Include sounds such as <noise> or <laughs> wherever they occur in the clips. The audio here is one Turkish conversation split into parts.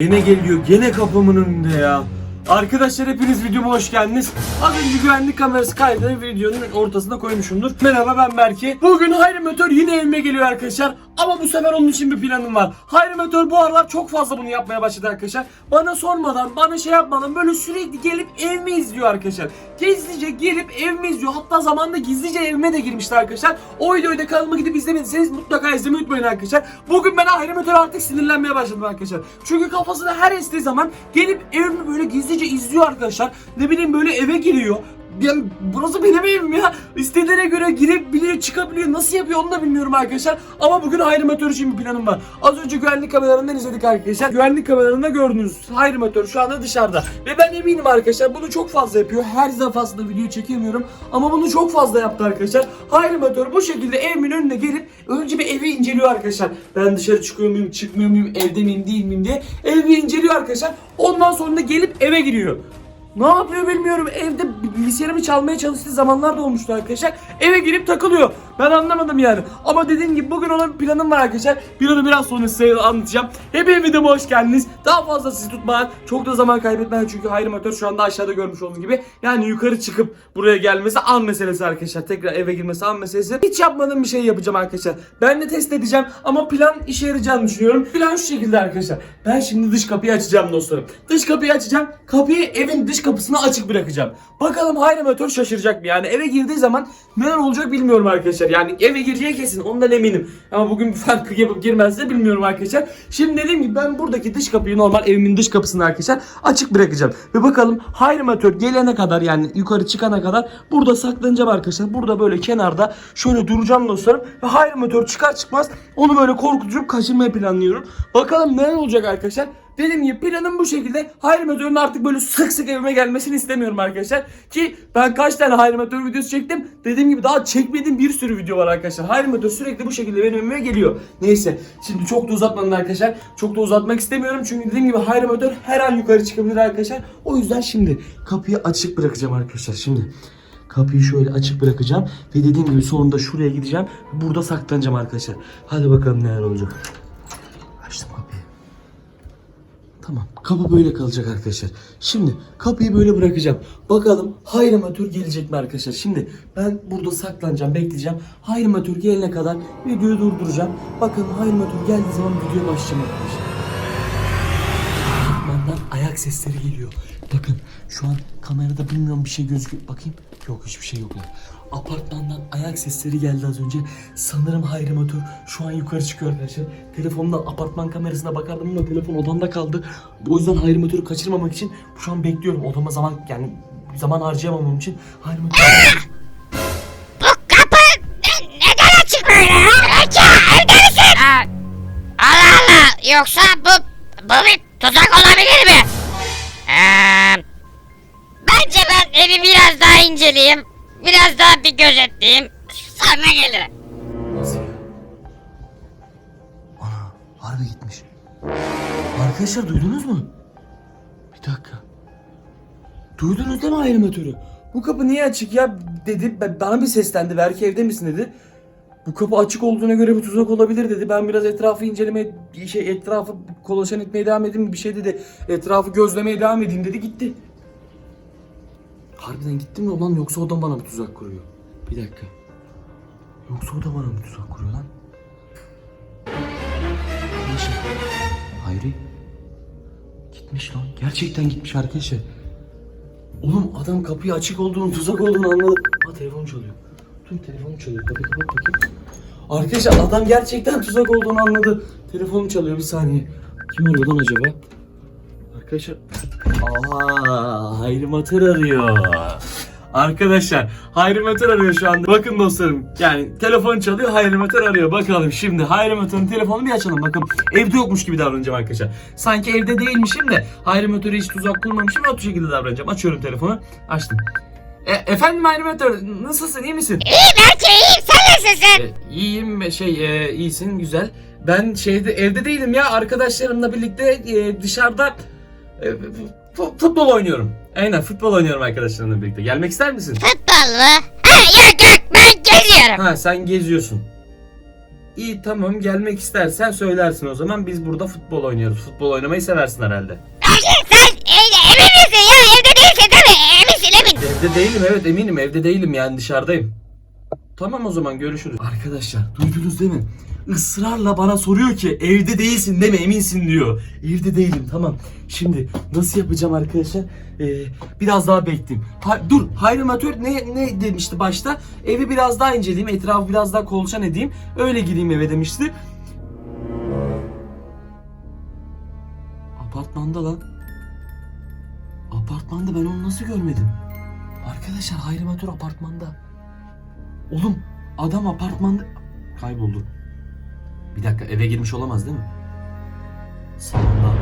Gene geliyor, gene kapımın önünde ya. Arkadaşlar hepiniz videoma hoş geldiniz. Az önce güvenlik kamerası kaydını videonun ortasına koymuşumdur. Merhaba ben Berke. Bugün Hayri Meteor yine evime geliyor arkadaşlar. Ama bu sefer onun için bir planım var. Hayri Meteor bu aralar çok fazla bunu yapmaya başladı arkadaşlar. Bana sormadan, bana şey yapmadan böyle sürekli gelip evimi izliyor arkadaşlar. Gizlice gelip evimi izliyor. Hatta zamanında gizlice evime de girmişti arkadaşlar. O videoyu da kanalıma gidip izlemediyseniz mutlaka izlemeyi unutmayın arkadaşlar. Bugün ben Hayri Meteor artık sinirlenmeye başladım arkadaşlar. Çünkü kafasına her estiği zaman gelip evimi böyle gizlice izliyor arkadaşlar. Ne bileyim böyle eve giriyor. Yani burası benim evim ya. İstediğine göre girebiliyor, çıkabiliyor. Nasıl yapıyor onu da bilmiyorum arkadaşlar. Ama bugün Hayri Meteor için bir planım var. Az önce güvenlik kameralarından izledik arkadaşlar. Güvenlik kameralarında gördünüz. Hayri Meteor şu anda dışarıda. Ve ben eminim arkadaşlar bunu çok fazla yapıyor. Her defasında video çekemiyorum. Ama bunu çok fazla yaptı arkadaşlar. Hayri Meteor bu şekilde evimin önüne gelip önce bir evi inceliyor arkadaşlar. Ben dışarı çıkıyor muyum, çıkmıyor muyum, evde miyim, değil miyim diye. Evi inceliyor arkadaşlar. Ondan sonra da gelip eve giriyor. Ne yapıyor bilmiyorum. Evde bilgisayarımı çalmaya çalıştığı zamanlar da olmuştu arkadaşlar. Eve girip takılıyor. Ben anlamadım yani. Ama dediğim gibi bugün ona bir planım var arkadaşlar. Planı biraz sonra size anlatacağım. Hepiniz videoma hoş geldiniz. Daha fazla sizi tutmadan, çok da zaman kaybetmeden çünkü Hayri Motor şu anda aşağıda görmüş olduğunuz gibi. Yani yukarı çıkıp buraya gelmesi an meselesi arkadaşlar. Tekrar eve girmesi an meselesi. Hiç yapmadığım bir şey yapacağım arkadaşlar. Ben de test edeceğim ama plan işe yarayacağını düşünüyorum. Plan şu şekilde arkadaşlar. Ben şimdi dış kapıyı açacağım dostlarım. Dış kapıyı açacağım. Kapıyı evin dış kapısını açık bırakacağım. Bakalım Hayri Motor şaşıracak mı? Yani eve girdiği zaman neler olacak bilmiyorum arkadaşlar. Yani eve gireceği kesin ondan eminim. Ama bugün bir farklı yapıp girmezse bilmiyorum arkadaşlar. Şimdi dediğim gibi ben buradaki dış kapıyı normal evimin dış kapısını arkadaşlar açık bırakacağım. Ve bakalım Hayri Motor gelene kadar yani yukarı çıkana kadar burada saklanacağım arkadaşlar. Burada böyle kenarda şöyle duracağım dostlarım. Ve Hayri Motor çıkar çıkmaz onu böyle korkutup kaçırmayı planlıyorum. Bakalım neler olacak arkadaşlar. Dediğim gibi planım bu şekilde. Hayri Meteor'un artık böyle sık sık evime gelmesini istemiyorum arkadaşlar. Ki ben kaç tane Hayri Meteor videosu çektim. Dediğim gibi daha çekmediğim bir sürü video var arkadaşlar. Hayri Meteor sürekli bu şekilde benim evime geliyor. Neyse şimdi çok da uzatmadım arkadaşlar. Çok da uzatmak istemiyorum. Çünkü dediğim gibi Hayri Meteor her an yukarı çıkabilir arkadaşlar. O yüzden şimdi kapıyı açık bırakacağım arkadaşlar. Şimdi Kapıyı şöyle açık bırakacağım ve dediğim gibi sonunda şuraya gideceğim. Burada saklanacağım arkadaşlar. Hadi bakalım neler olacak. Tamam. Kapı böyle kalacak arkadaşlar. Şimdi kapıyı böyle bırakacağım. Bakalım Hayrimatür gelecek mi arkadaşlar? Şimdi ben burada saklanacağım, bekleyeceğim. Hayrimatür gelene kadar videoyu durduracağım. Bakalım Hayrimatür geldiği zaman videoya başlayacağım arkadaşlar. Ayak sesleri geliyor. Bakın şu an kamerada bilmiyorum bir şey gözüküyor. Bakayım. Yok hiçbir şey yok. Apartmandan ayak sesleri geldi az önce. Sanırım Hayri Motor şu an yukarı çıkıyor arkadaşlar. Telefonumdan apartman kamerasına bakardım ama telefon odamda kaldı. O yüzden Hayri Motor'u kaçırmamak için şu an bekliyorum. Odama zaman yani zaman harcayamamam için Hayri Motor... Bu kapı ne- neden açık böyle? Ece evde misin? Allah Allah yoksa bu bu bir tuzak olabilir mi? Ee, bence ben evi biraz daha inceleyeyim. Biraz daha bir gözetleyeyim. Sonra gelirim. Nasıl ya? Ana harbi gitmiş. Arkadaşlar duydunuz mu? Bir dakika. Duydunuz değil mi ayrımatörü? Bu kapı niye açık ya dedi. Bana bir seslendi. Belki evde misin dedi. Bu kapı açık olduğuna göre bir tuzak olabilir dedi. Ben biraz etrafı incelemeye, şey etrafı kolaçan etmeye devam edeyim bir şey dedi. Etrafı gözlemeye devam edeyim dedi gitti. Harbiden gitti mi lan yoksa o da bana bir tuzak kuruyor? Bir dakika. Yoksa o da bana mı tuzak kuruyor lan? Neyse. Hayri. Gitmiş lan. Gerçekten gitmiş arkadaşlar. Oğlum adam kapıyı açık olduğunu, tuzak olduğunu anladı. Ha telefon çalıyor. Dur telefon çalıyor. Kapıyı kapat bakayım. Arkadaşlar adam gerçekten tuzak olduğunu anladı. Telefonum çalıyor bir saniye. Kim arıyor lan acaba? Arkadaşlar. Aa, Hayri Matır arıyor. Arkadaşlar Hayri Matır arıyor şu anda. Bakın dostlarım yani telefon çalıyor Hayri Matır arıyor. Bakalım şimdi Hayri Matır'ın telefonunu bir açalım. Bakın evde yokmuş gibi davranacağım arkadaşlar. Sanki evde değilmişim de Hayri Matır'a hiç tuzak kurmamışım. O şekilde davranacağım. Açıyorum telefonu. Açtım. E, efendim Hayri Matır nasılsın iyi misin? İyi iyiyim sen nasılsın? E, iyiyim ve şey e, iyisin güzel. Ben şeyde evde değilim ya arkadaşlarımla birlikte e, dışarıda e, fu- futbol oynuyorum. Aynen futbol oynuyorum arkadaşlarımla birlikte. Gelmek ister misin? Futbol mu? Ha yok yok ben geziyorum. Ha sen geziyorsun. İyi tamam gelmek istersen söylersin o zaman biz burada futbol oynuyoruz. Futbol oynamayı seversin herhalde. Sen evde, emin misin ya? Evde değilsin değil mi? Eminsin emin. Evde değilim evet eminim evde değilim yani dışarıdayım. Tamam o zaman görüşürüz. Arkadaşlar duydunuz değil mi? Israrla bana soruyor ki evde değilsin değil mi eminsin diyor. Evde değilim tamam. Şimdi nasıl yapacağım arkadaşlar? Ee, biraz daha bekleyeyim. Ha, dur hayrimatör ne, ne demişti başta? Evi biraz daha inceleyeyim etrafı biraz daha kolçan edeyim. Öyle gideyim eve demişti. Apartmanda lan. Apartmanda ben onu nasıl görmedim? Arkadaşlar hayrimatör apartmanda. Oğlum adam apartmanda kayboldu. Bir dakika eve girmiş olamaz değil mi? Salonda.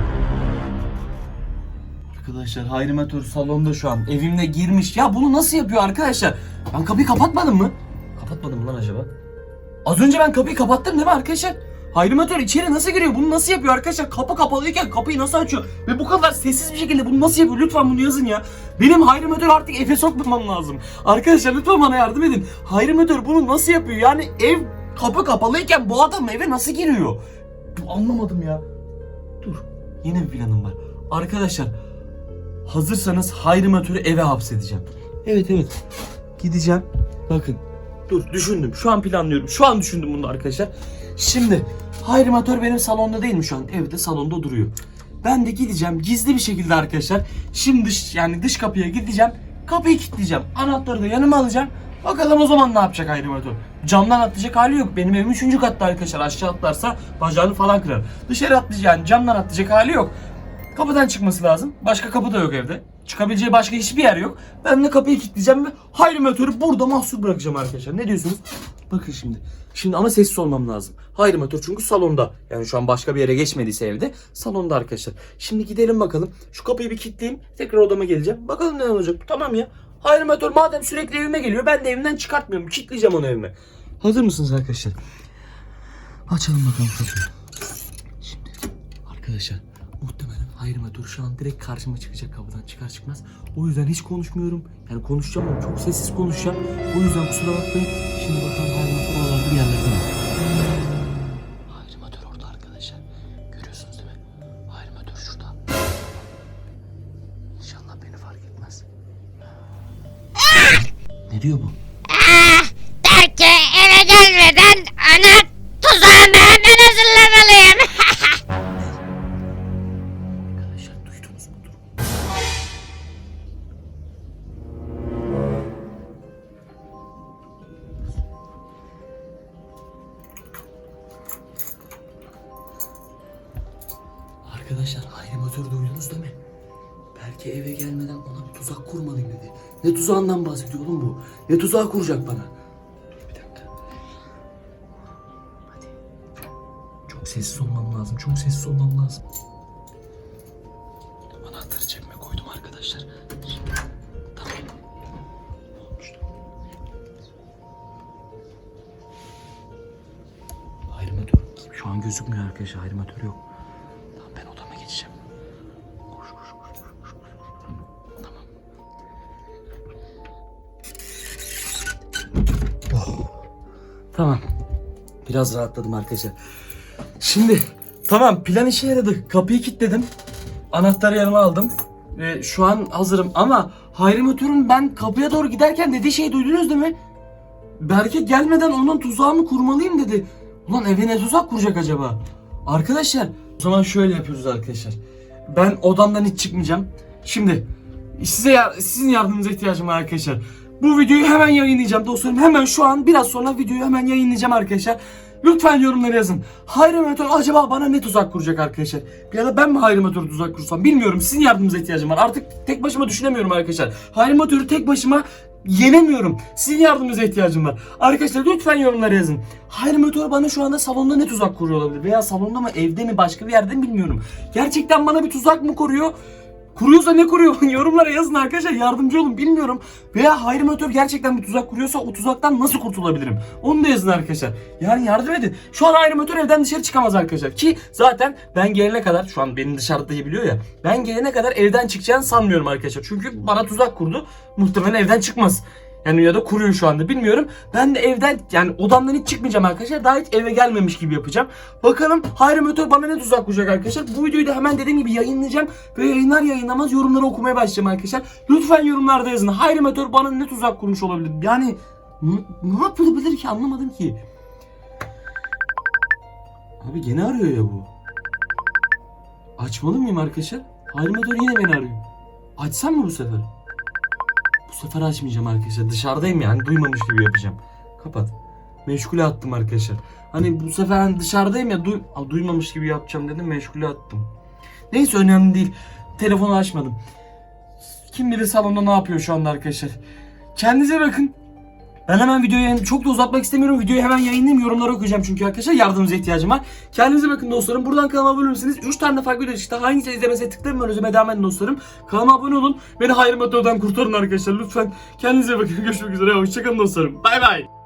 Arkadaşlar hayrimatör salonda şu an. Evimde girmiş. Ya bunu nasıl yapıyor arkadaşlar? Ben kapıyı kapatmadım mı? Kapatmadım mı lan acaba? Az önce ben kapıyı kapattım değil mi arkadaşlar? Hayrimatör içeri nasıl giriyor? Bunu nasıl yapıyor arkadaşlar? Kapı kapalıyken kapıyı nasıl açıyor? Ve bu kadar sessiz bir şekilde bunu nasıl yapıyor? Lütfen bunu yazın ya. Benim hayrimatör artık Efe sokmamam lazım. Arkadaşlar lütfen bana yardım edin. Hayrimatör bunu nasıl yapıyor? Yani ev kapı kapalıyken bu adam eve nasıl giriyor? Anlamadım ya. Dur. Yeni bir planım var. Arkadaşlar hazırsanız hayrimatörü eve hapsedeceğim. Evet evet. Gideceğim. Bakın. Dur düşündüm. Şu an planlıyorum. Şu an düşündüm bunu arkadaşlar. Şimdi hayrimatör benim salonda değil mi şu an? Evde salonda duruyor. Ben de gideceğim gizli bir şekilde arkadaşlar. Şimdi dış, yani dış kapıya gideceğim. Kapıyı kilitleyeceğim. Anahtarı da yanıma alacağım. Bakalım o zaman ne yapacak hayrimatör. Camdan atlayacak hali yok. Benim evim 3. katta arkadaşlar. Aşağı atlarsa bacağını falan kırar. Dışarı atlayacak yani camdan atlayacak hali yok. Kapıdan çıkması lazım. Başka kapı da yok evde. Çıkabileceği başka hiçbir yer yok. Ben de kapıyı kilitleyeceğim ve hayrimatörü burada mahsur bırakacağım arkadaşlar. Ne diyorsunuz? Bakın şimdi. Şimdi ama sessiz olmam lazım. Hayrimatör çünkü salonda. Yani şu an başka bir yere geçmediyse evde. Salonda arkadaşlar. Şimdi gidelim bakalım. Şu kapıyı bir kilitleyeyim. Tekrar odama geleceğim. Bakalım ne olacak. Tamam ya. Hayrimatör madem sürekli evime geliyor. Ben de evimden çıkartmıyorum. Kilitleyeceğim onu evime. Hazır mısınız arkadaşlar? Açalım bakalım kapıyı. Şimdi arkadaşlar muhtemelen hayrimatör şu an direkt karşıma çıkacak kapıdan çıkar çıkmaz. O yüzden hiç konuşmuyorum. Yani konuşacağım ama çok sessiz konuşacağım. O yüzden kusura bakmayın. Şimdi bakalım hayrimatör oralarda bir yerlerde mi? Hayrimatör orada arkadaşlar. Görüyorsunuz değil mi? Hayrimatör şurada. İnşallah beni fark etmez. Ne diyor bu? Arkadaşlar hayrimatör duydunuz değil mi? Belki eve gelmeden ona bir tuzak kurmalıyım dedi. Ne tuzağından bahsediyor oğlum bu? Ne tuzağı kuracak bana? Bir dakika. Hadi. Çok sessiz olmam lazım. Çok sessiz olmam lazım. Anahtarı cebime koydum arkadaşlar. Tamam. Ne olmuştu? Hayrimatör. Şu an gözükmüyor arkadaşlar. Hayrimatör yok. Tamam. Biraz rahatladım arkadaşlar. Şimdi tamam plan işe yaradı. Kapıyı kilitledim. Anahtarı yanıma aldım. Ve şu an hazırım ama Hayri Motor'un ben kapıya doğru giderken dediği şeyi duydunuz değil mi? Berke gelmeden onun tuzağımı kurmalıyım dedi. Ulan eve ne tuzak kuracak acaba? Arkadaşlar o zaman şöyle yapıyoruz arkadaşlar. Ben odamdan hiç çıkmayacağım. Şimdi size sizin yardımınıza ihtiyacım var arkadaşlar. Bu videoyu hemen yayınlayacağım dostlarım. Hemen şu an biraz sonra videoyu hemen yayınlayacağım arkadaşlar. Lütfen yorumlara yazın. Hayri Motor acaba bana ne tuzak kuracak arkadaşlar? Ya da ben mi Hayri Motor'u tuzak kursam bilmiyorum. Sizin yardımınıza ihtiyacım var. Artık tek başıma düşünemiyorum arkadaşlar. Hayri Motor'u tek başıma yenemiyorum. Sizin yardımınıza ihtiyacım var. Arkadaşlar lütfen yorumlara yazın. Hayri Motor bana şu anda salonda ne tuzak kuruyor olabilir? Veya salonda mı evde mi başka bir yerde mi bilmiyorum. Gerçekten bana bir tuzak mı kuruyor? Kuruyorsa ne kuruyor? <laughs> Yorumlara yazın arkadaşlar yardımcı olun bilmiyorum. Veya Hayri Motor gerçekten bir tuzak kuruyorsa o tuzaktan nasıl kurtulabilirim? Onu da yazın arkadaşlar. Yani yardım edin. Şu an Hayri Motor evden dışarı çıkamaz arkadaşlar. Ki zaten ben gelene kadar şu an benim dışarıda biliyor ya. Ben gelene kadar evden çıkacağını sanmıyorum arkadaşlar. Çünkü bana tuzak kurdu. Muhtemelen evden çıkmaz. Yani ya da kuruyor şu anda bilmiyorum. Ben de evden yani odamdan hiç çıkmayacağım arkadaşlar. Daha hiç eve gelmemiş gibi yapacağım. Bakalım Hayri Motor bana ne tuzak kuracak arkadaşlar. Bu videoyu da hemen dediğim gibi yayınlayacağım. Ve yayınlar yayınlamaz yorumları okumaya başlayacağım arkadaşlar. Lütfen yorumlarda yazın. Hayri Motor bana ne tuzak kurmuş olabilir? Yani ne, yapılabilir ki anlamadım ki. Abi gene arıyor ya bu. Açmalı mıyım arkadaşlar? Hayri Motor yine beni arıyor. Açsam mı bu sefer? Bu sefer açmayacağım arkadaşlar. Dışarıdayım yani duymamış gibi yapacağım. Kapat. Meşgule attım arkadaşlar. Hani bu sefer hani dışarıdayım ya duy Aa, duymamış gibi yapacağım dedim meşgule attım. Neyse önemli değil. Telefonu açmadım. Kim bilir salonda ne yapıyor şu anda arkadaşlar. Kendinize bakın. Ben hemen videoyu çok da uzatmak istemiyorum. Videoyu hemen yayınlayayım. Yorumları okuyacağım çünkü arkadaşlar yardımınıza ihtiyacım var. Kendinize bakın dostlarım. Buradan kanalıma abone olursanız 3 tane farklı video çıktı. Hangisini izlemese tıklayın ben özüme devam edin dostlarım. Kanalıma abone olun. Beni hayır motordan kurtarın arkadaşlar. Lütfen kendinize bakın. <laughs> Görüşmek üzere. Hoşçakalın dostlarım. Bay bay.